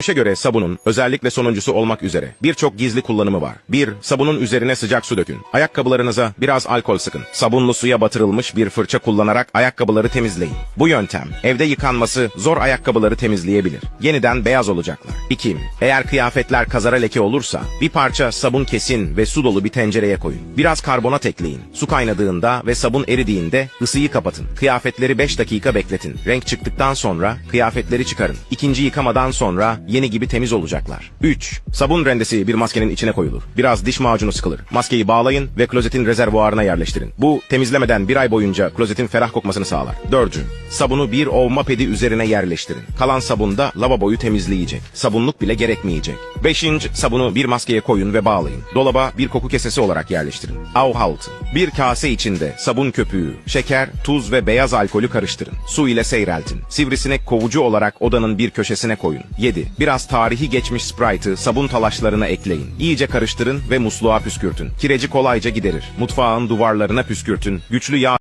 Görüşe göre sabunun özellikle sonuncusu olmak üzere birçok gizli kullanımı var. 1. Sabunun üzerine sıcak su dökün. Ayakkabılarınıza biraz alkol sıkın. Sabunlu suya batırılmış bir fırça kullanarak ayakkabıları temizleyin. Bu yöntem evde yıkanması zor ayakkabıları temizleyebilir. Yeniden beyaz olacaklar. 2. Eğer kıyafetler kazara leke olursa bir parça sabun kesin ve su dolu bir tencereye koyun. Biraz karbonat ekleyin. Su kaynadığında ve sabun eridiğinde ısıyı kapatın. Kıyafetleri 5 dakika bekletin. Renk çıktıktan sonra kıyafetleri çıkarın. İkinci yıkamadan sonra yeni gibi temiz olacaklar. 3. Sabun rendesi bir maskenin içine koyulur. Biraz diş macunu sıkılır. Maskeyi bağlayın ve klozetin rezervuarına yerleştirin. Bu temizlemeden bir ay boyunca klozetin ferah kokmasını sağlar. 4. Sabunu bir ovma pedi üzerine yerleştirin. Kalan sabun da lavaboyu temizleyecek. Sabunluk bile gerekmeyecek. 5. Sabunu bir maskeye koyun ve bağlayın. Dolaba bir koku kesesi olarak yerleştirin. Auhaltı. Bir kase içinde sabun köpüğü, şeker, tuz ve beyaz alkolü karıştırın. Su ile seyreltin. Sivrisinek kovucu olarak odanın bir köşesine koyun. 7. Biraz tarihi geçmiş Sprite'ı sabun talaşlarına ekleyin. İyice karıştırın ve musluğa püskürtün. Kireci kolayca giderir. Mutfağın duvarlarına püskürtün. Güçlü yağ